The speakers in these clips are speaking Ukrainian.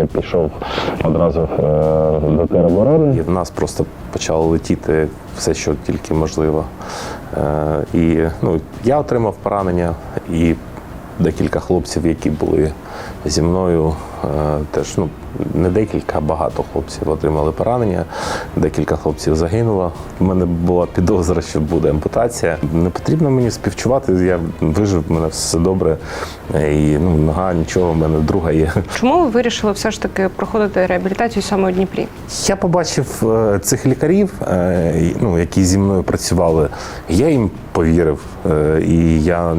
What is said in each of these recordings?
я пішов одразу е, до тероборони. І в нас просто почало летіти все, що тільки можливо. Е, І ну, я отримав поранення, і декілька хлопців, які були зі мною, е, теж ну, не декілька, а багато хлопців отримали поранення. Декілька хлопців загинуло. У мене була підозра, що буде ампутація. Не потрібно мені співчувати. Я вижив, в мене все добре. І ну, нога, нічого, в мене друга є. Чому ви вирішили все ж таки проходити реабілітацію саме у Дніпрі? Я побачив е, цих лікарів, е, ну, які зі мною працювали. Я їм повірив, е, і я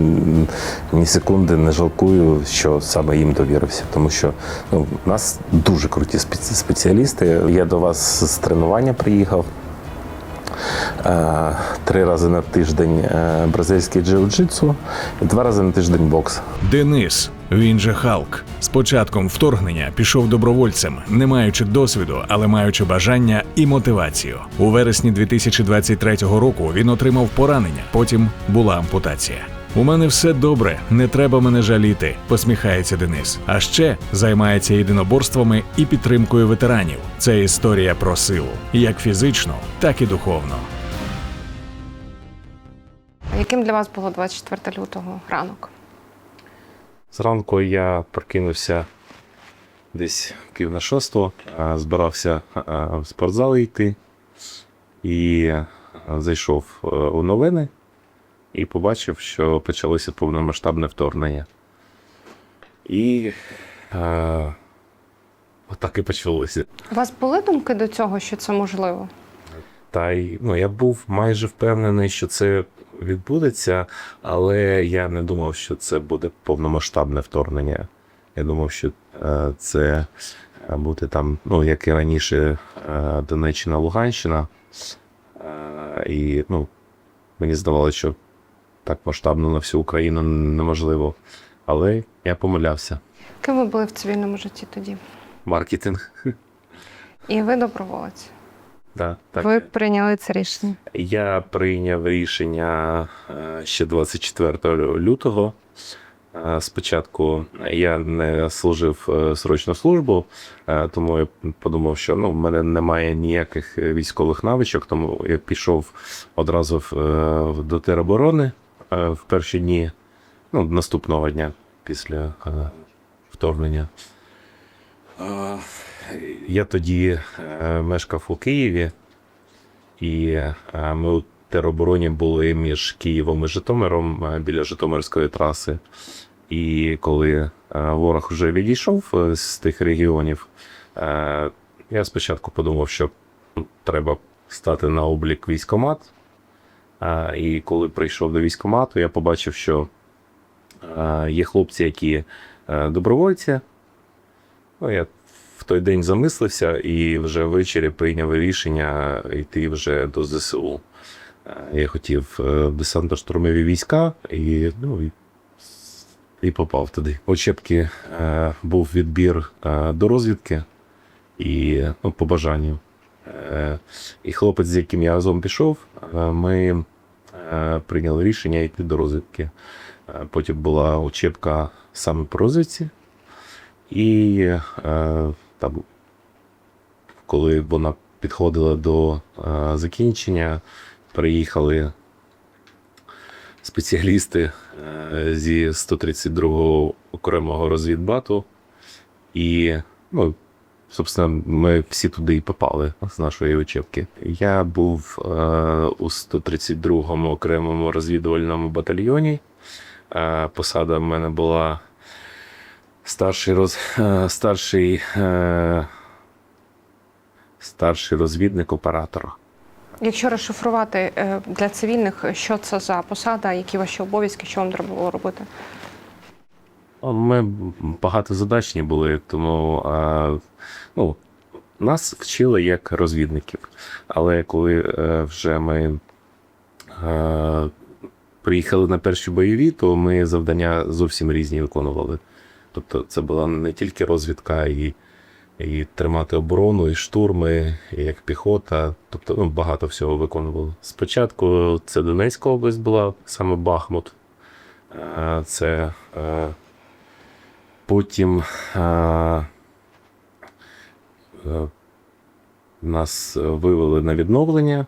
ні секунди не жалкую, що саме їм довірився, тому що ну, у нас дуже круті спеці- спеціалісти. Я до вас з тренування приїхав. Е, Три рази на тиждень е, бразильський джиу-джитсу і два рази на тиждень бокс. Денис, він же Халк, з початком вторгнення пішов добровольцем, не маючи досвіду, але маючи бажання і мотивацію. У вересні 2023 року він отримав поранення. Потім була ампутація. У мене все добре, не треба мене жаліти, посміхається Денис. А ще займається єдиноборствами і підтримкою ветеранів. Це історія про силу, як фізично, так і духовно. Яким для вас було 24 лютого ранок? Зранку я прокинувся десь пів на шосту, збирався в спортзал йти і зайшов е, у новини і побачив, що почалося повномасштабне вторгнення. І а, отак і почалося. У вас були думки до цього, що це можливо? Та й ну, я був майже впевнений, що це відбудеться, але я не думав, що це буде повномасштабне вторгнення. Я думав, що е, це е, буде там, ну, як і раніше, е, Донеччина, Луганщина. Е, і ну, мені здавалося, що так масштабно на всю Україну неможливо. Але я помилявся. Ким ви були в цивільному житті тоді? Маркетинг. І ви доброволець. Да, так. Ви прийняли це рішення. Я прийняв рішення е, ще 24 лютого. Е, Спочатку я не служив е, срочну службу, тому я подумав, що ну, в мене немає ніяких військових навичок, тому я пішов одразу в, до тероборони в перші дні ну, наступного дня після е, вторгнення. Е, Я тоді е, мешкав у Києві. І е, ми у теробороні були між Києвом і Житомиром е, біля Житомирської траси. І коли е, ворог вже відійшов е, з тих регіонів, е, я спочатку подумав, що треба стати на облік військомат. Е, І коли прийшов до військомату, я побачив, що е, є хлопці, які е, добровольці. Ну, я в той день замислився і вже ввечері прийняв рішення йти вже до ЗСУ. Е, Я хотів е, десантно-штурмові війська і, ну, і, і попав туди. У Чепки е, був відбір е, до розвідки і ну, по бажанню. Е, і хлопець, з яким я разом пішов, е, ми е, прийняли рішення йти до розвідки. Е, Потім була учебка саме по розвідці. І е, там, коли вона підходила до е, закінчення, приїхали спеціалісти е, зі 132-го окремого розвідбату. І, ну, собственно, ми всі туди і попали з нашої учебки. Я був е, у 132-му окремому розвідувальному батальйоні. Е, посада в мене була старший роз... е, старший, е, старший розвідник оператора. Якщо розшифрувати е, для цивільних, що це за посада, які ваші обов'язки, що вам треба було робити? Ми багатозадачні були, тому е, ну, нас вчили як розвідників. Але коли е, вже ми е, приїхали на перші бойові, то ми завдання зовсім різні виконували. Тобто це була не тільки розвідка, і, і тримати оборону, і штурми, і як піхота. Тобто ну, багато всього виконували. Спочатку це Донецька область була, саме Бахмут. Е, Це е, потім е, е, нас вивели на відновлення,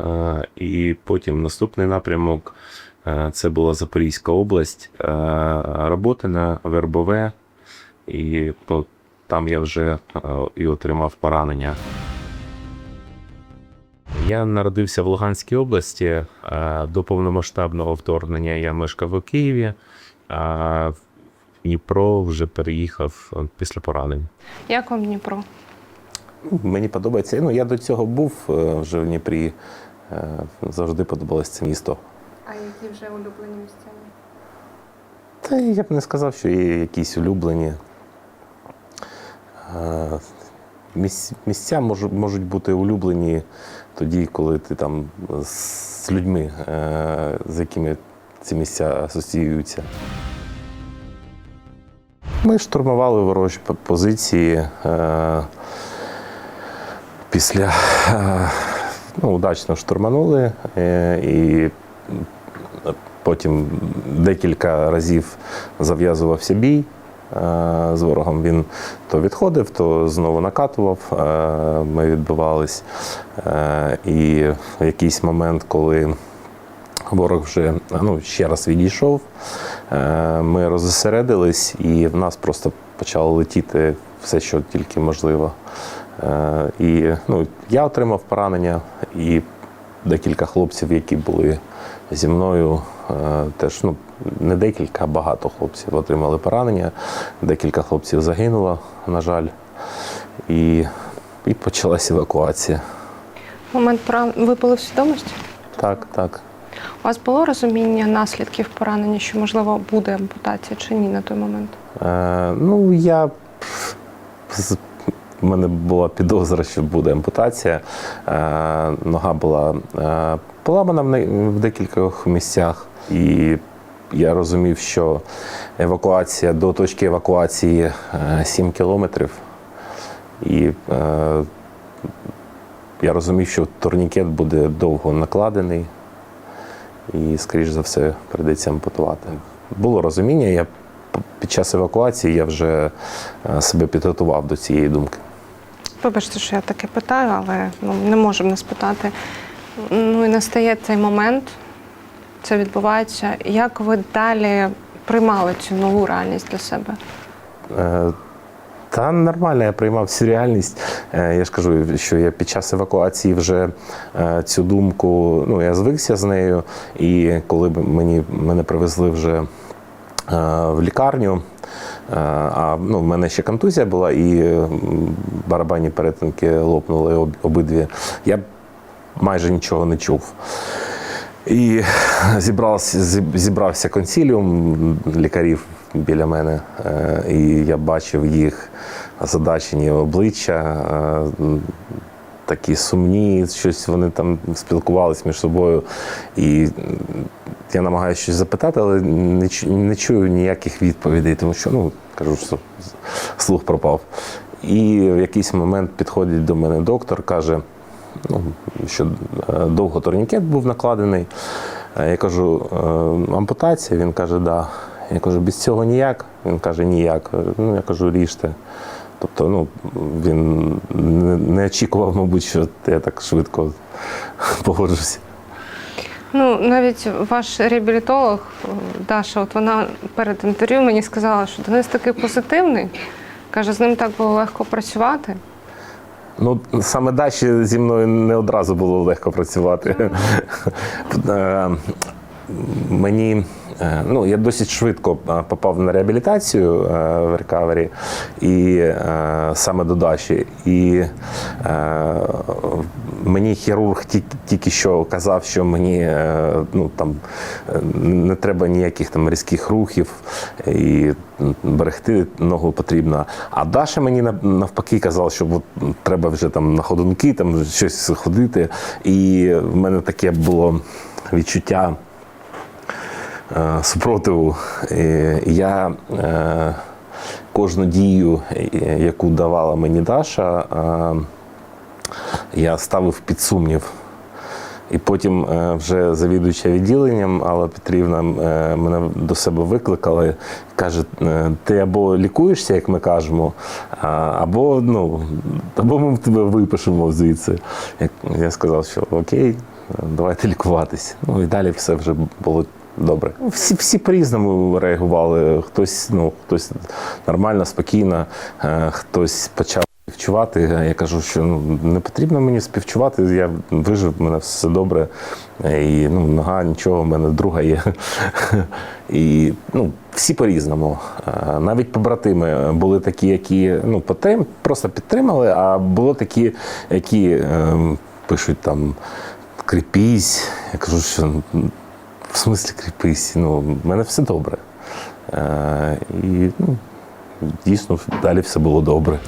е, і потім наступний напрямок е, це була Запорізька область, е, робота на Вербове, і ну, там я вже е, і отримав поранення. Я народився в Луганській області. До повномасштабного вторгнення я мешкав у Києві, а Дніпро вже переїхав е, після поранень. Як вам Дніпро? Мені подобається. Ну, я до цього був е, вже в Дніпрі. Е, Завжди подобалось це місто. А які вже улюблені місця? Та я б не сказав, що є якісь улюблені. Місця можуть бути улюблені тоді, коли ти там з людьми, з якими ці місця асоціюються. Ми штурмували ворожі позиції. е, Після е, ну, удачно штурманули е, і Потім декілька разів зав'язувався бій з ворогом. Він то відходив, то знову накатував. Ми відбивались. Е, І в якийсь момент, коли ворог вже ну, ще раз відійшов, ми розосередились, і в нас просто почало летіти все, що тільки можливо. Е, І ну, я отримав поранення, і декілька хлопців, які були зі мною, е, теж ну, не декілька, а багато хлопців отримали поранення. Декілька хлопців загинуло, на жаль. І, і почалася евакуація. Момент поран... випали в свідомості? Так, так. У вас було розуміння наслідків поранення, що можливо буде ампутація чи ні на той момент? Е, ну, я. У мене була підозра, що буде ампутація. Е, нога була е, поламана в, не- в декількох місцях. І я розумів, що евакуація до точки евакуації е, 7 кілометрів. І е, я розумів, що турнікет буде довго накладений і, скоріш за все, прийдеться ампутувати. Було розуміння, я під час евакуації я вже е, себе підготував до цієї думки. Вибачте, що я таке питаю, але ну, не можемо не спитати. Ну і настає цей момент, це відбувається. Як ви далі приймали цю нову реальність для себе? Та нормально, я приймав всю реальність. Е, Я ж кажу, що я під час евакуації вже е, цю думку, ну я звикся з нею. І коли мені мене привезли вже е, в лікарню, а ну, в мене ще контузія була, і барабанні перетинки лопнули обидві. Я майже нічого не чув. І зібрався, зіб- зібрався консіліум лікарів біля мене, е, і я бачив їх озадачені обличчя, е, такі сумні, щось вони там спілкувалися між собою. І я намагаюся щось запитати, але не, чую ніяких відповідей, тому що ну, кажу, що слух пропав. І в якийсь момент підходить до мене доктор, каже, ну, що е, довго турнікет був накладений. Я кажу, «Е, ампутація? Він каже, да. Я кажу, без цього ніяк. Він каже, ніяк. Ну, я кажу, ріжте. Тобто, ну, він не, очікував, мабуть, що я так швидко погоджуся. Ну, навіть ваш реабілітолог Даша, от вона перед інтерв'ю мені сказала, що Денис такий позитивний. Каже, з ним так було легко працювати. Ну, саме далі зі мною не одразу було легко працювати. Е, Мені ну, я досить швидко е, попав на реабілітацію е, в рекавері, і е, саме до Даші. І е, мені хірург ті- тільки що казав, що мені е, ну, там, е, не треба ніяких там різких рухів і берегти ногу потрібно. А Даша мені навпаки казала, що от, треба вже там на ходунки, там щось ходити. І в мене таке було відчуття е, супротиву. Я е, кожну дію, е, яку давала мені Даша, е, я ставив під сумнів. І потім е, вже завідуюча відділенням Алла Петрівна е, мене до себе викликала і каже: е, ти або лікуєшся, як ми кажемо, або, ну, або ми тебе випишемо звідси. Я сказав, що окей, давайте лікуватись. Ну і далі все вже було. Добре, всі всі по-різному реагували. Хтось, ну хтось нормально, спокійно, е, хтось почав співчувати. Я кажу, що ну не потрібно мені співчувати. Я вижив, в мене все добре. І ну, нога нічого, в мене друга є. І ну, всі по-різному. Е, Навіть побратими були такі, які ну, просто підтримали, а було такі, які е, пишуть там кріпісь. Я кажу, що в смислі кріпись. Ну, в мене все добре. Е, І ну, дійсно далі все було добре.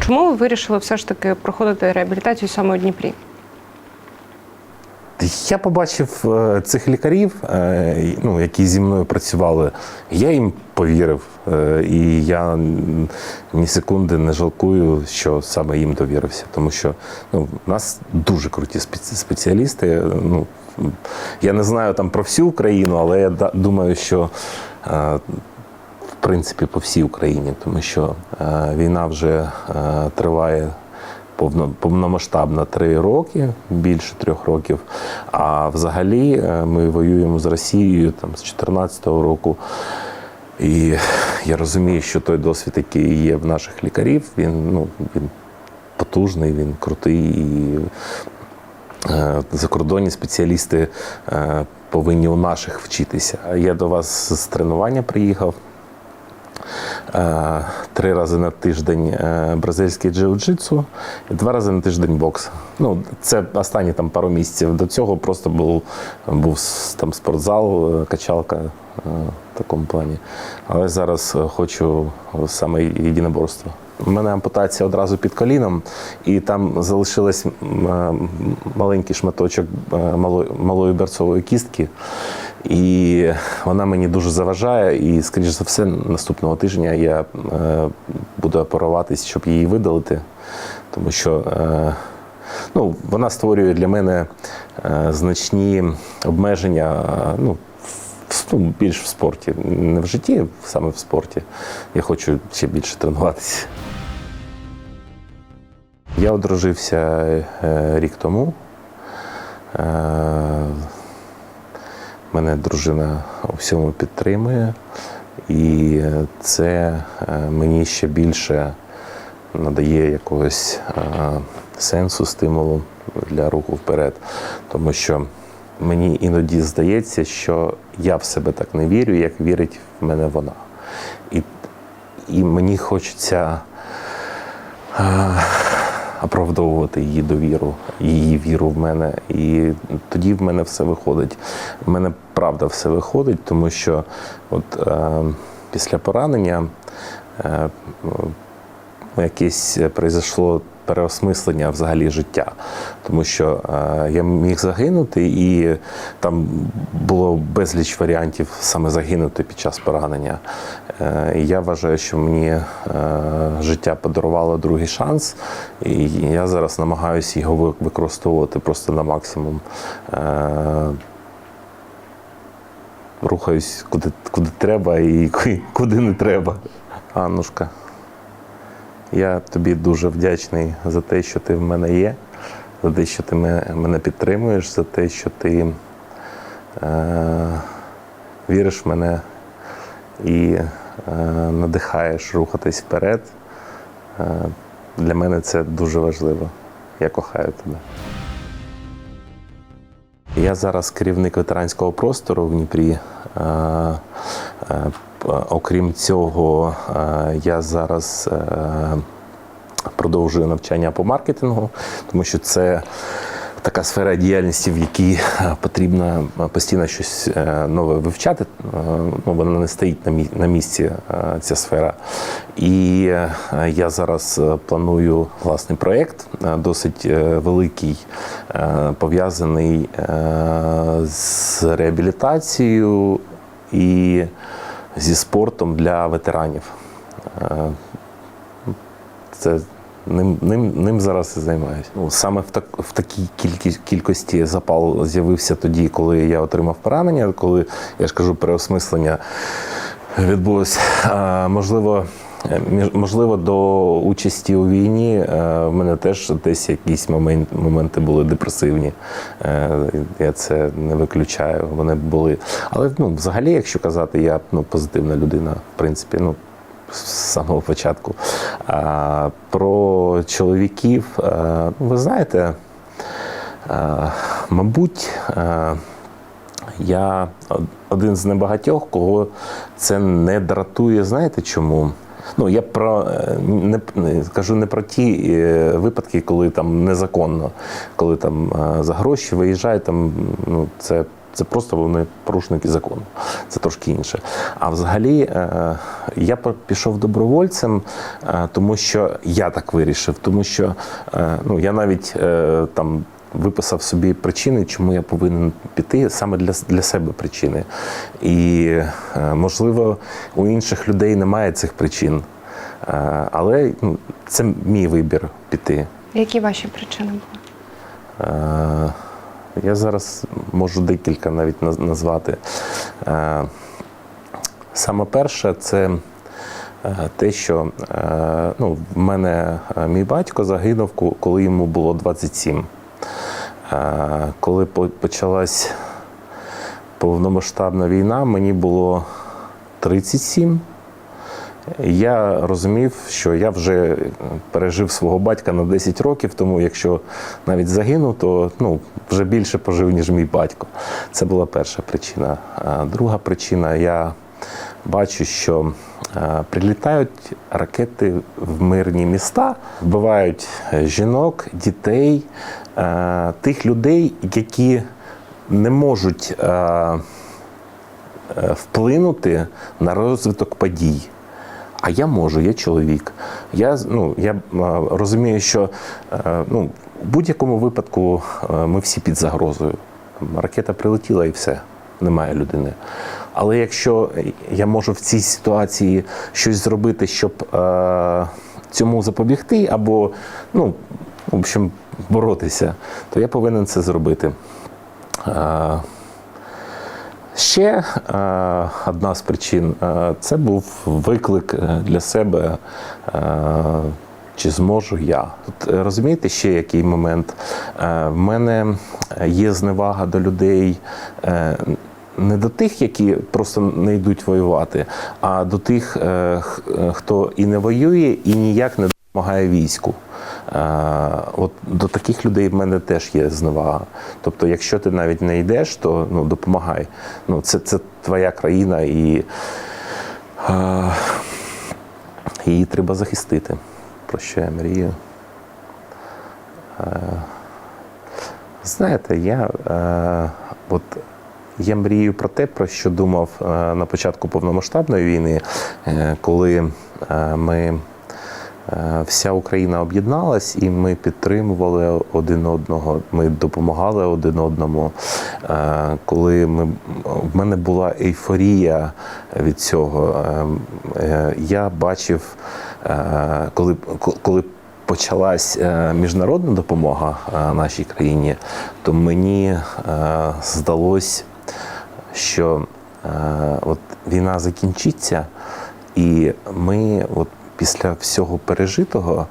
Чому ви вирішили все ж таки проходити реабілітацію саме у Дніпрі? Я побачив е, цих лікарів, е, ну, які зі мною працювали. Я їм повірив. Е, І я ні секунди не жалкую, що саме їм довірився. Тому що ну, в нас дуже круті спеціалісти. Ну, я не знаю там про всю Україну, але я думаю, що е, в принципі по всій Україні, тому що е, війна вже е, триває повномасштабно три роки, більше трьох років. А взагалі е, ми воюємо з Росією там, з 2014 року. І я розумію, що той досвід, який є в наших лікарів, він, ну, він потужний, він крутий. І е, закордонні спеціалісти е, повинні у наших вчитися. Я до вас з тренування приїхав. Е, Три рази на тиждень е, бразильський джиу-джитсу і два рази на тиждень бокс. Ну, це останні там пару місяців. До цього просто був, був там спортзал, е, качалка в такому плані. Але зараз хочу саме єдиноборство. У мене ампутація одразу під коліном, і там е, маленький шматочок малої берцової кістки. І вона мені дуже заважає. І, скоріш за все, наступного тижня я е, буду оперуватись, щоб її видалити. Тому що е, ну, вона створює для мене е, значні обмеження. Ну, ну, більш в спорті. Не в житті, саме в спорті. Я хочу ще більше тренуватися. Я одружився рік тому. Мене дружина у всьому підтримує, і це е, мені ще більше надає якогось е, сенсу, стимулу для руху вперед. Тому що мені іноді здається, що я в себе так не вірю, як вірить в мене вона. І, і мені хочеться е, оправдовувати її довіру, її віру в мене. І тоді в мене все виходить. В мене правда все виходить, тому що от, е, після поранення е, якесь произошло переосмислення взагалі життя. Тому що е, я міг загинути, і там було безліч варіантів саме загинути під час поранення. Е, я вважаю, що мені е, життя подарувало другий шанс, і я зараз намагаюся його використовувати просто на максимум. Рухаюсь куди, куди треба і куди не треба. Аннушка, я тобі дуже вдячний за те, що ти в мене є, за те, що ти мене підтримуєш, за те, що ти е, віриш в мене і е, надихаєш рухатись вперед. Е, для мене це дуже важливо. Я кохаю тебе. Я зараз керівник ветеранського простору в Дніпрі. Е, е, Окрім цього, е, я зараз е, продовжую навчання по маркетингу, тому що це така сфера діяльності, в якій е, потрібно постійно щось е, нове вивчати. Е, Ну, вона не стоїть на місці, е, ця сфера. І е, я зараз е, планую власний проєкт, е, досить е, великий, е, пов'язаний е, з реабілітацією і зі спортом для ветеранів. Е, Це ним, ним, ним зараз і займаюся. Ну, саме в, так, в такій кількість, кількості запал з'явився тоді, коли я отримав поранення, коли я ж кажу, переосмислення відбулося. А, можливо, е, між- можливо, до участі у війні е, в мене теж десь якісь моменти були депресивні. Е, Я це не виключаю. Вони були. Але ну, взагалі, якщо казати, я ну, позитивна людина, в принципі, ну. З самого початку. А, про чоловіків, е, ну, ви знаєте, е, мабуть, е, я один з небагатьох, кого це не дратує. Знаєте чому? Ну, я про е, не, кажу не про ті е, випадки, коли там незаконно, коли там е, за гроші виїжджають, там ну це. Це просто вони порушники закону. Це трошки інше. А взагалі я пішов добровольцем, тому що я так вирішив, тому що ну, я навіть там виписав собі причини, чому я повинен піти саме для, для себе причини. І е, можливо, у інших людей немає цих причин. Е, Але ну, це мій вибір піти. Які ваші причини були? Е, Я зараз можу декілька навіть наз- назвати. Саме перше, це те, що ну, в мене мій батько загинув, коли йому було 27. Коли по- почалась повномасштабна війна, мені було 37. Я розумів, що я вже пережив свого батька на 10 років, тому якщо навіть загинув, то ну, вже більше пожив, ніж мій батько. Це була перша причина. Друга причина, я бачу, що прилітають ракети в мирні міста, вбивають е, жінок, дітей, тих людей, які не можуть. е, е, вплинути на розвиток подій. А я можу, я чоловік. Я, ну, я е, розумію, що е, ну, в будь-якому випадку е, ми всі під загрозою. Ракета прилетіла і все, немає людини. Але якщо я можу в цій ситуації щось зробити, щоб е, цьому запобігти, або ну, в общем, боротися, то я повинен це зробити. Е, Ще е, одна з причин е, це був виклик для себе. Чи зможу я? Тут розумієте ще який момент? В мене є зневага до людей. Не до тих, які просто не йдуть воювати, а до тих, хто і не воює, і ніяк не допомагає війську. Е, От до таких людей в мене теж є зневага. Тобто, якщо ти навіть не йдеш, то ну, допомагай. Ну, це, це твоя країна і е, її треба захистити. Про що я мрію? Е, знаєте, я, е, от, я мрію про те, про що думав е, на початку повномасштабної війни, е, коли е, ми Вся Україна об'єдналась, і ми підтримували один одного. Ми допомагали один одному. Е, Коли ми в мене була ейфорія від цього, Е, е, я бачив, е, коли коли почалась е, міжнародна допомога е, нашій країні, то мені е, здалось, що е, от війна закінчиться, і ми от після всього пережитого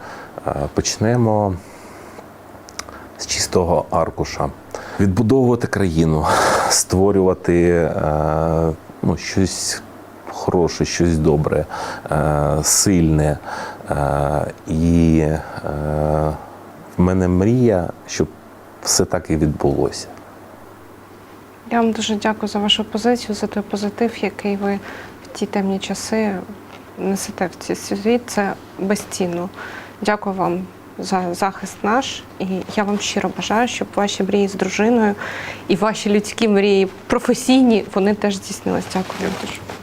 е, почнемо з чистого аркуша відбудовувати країну, створювати е, ну, щось хороше, щось добре, е, сильне. І в мене мрія, щоб все так і відбулося. Я вам дуже дякую за вашу позицію, за той позитив, який ви в ті темні часи несете в цей світ. Це безцінно. Дякую вам за захист наш. І я вам щиро бажаю, щоб ваші мрії з дружиною і ваші людські мрії професійні, вони теж здійснились. Дякую вам дуже.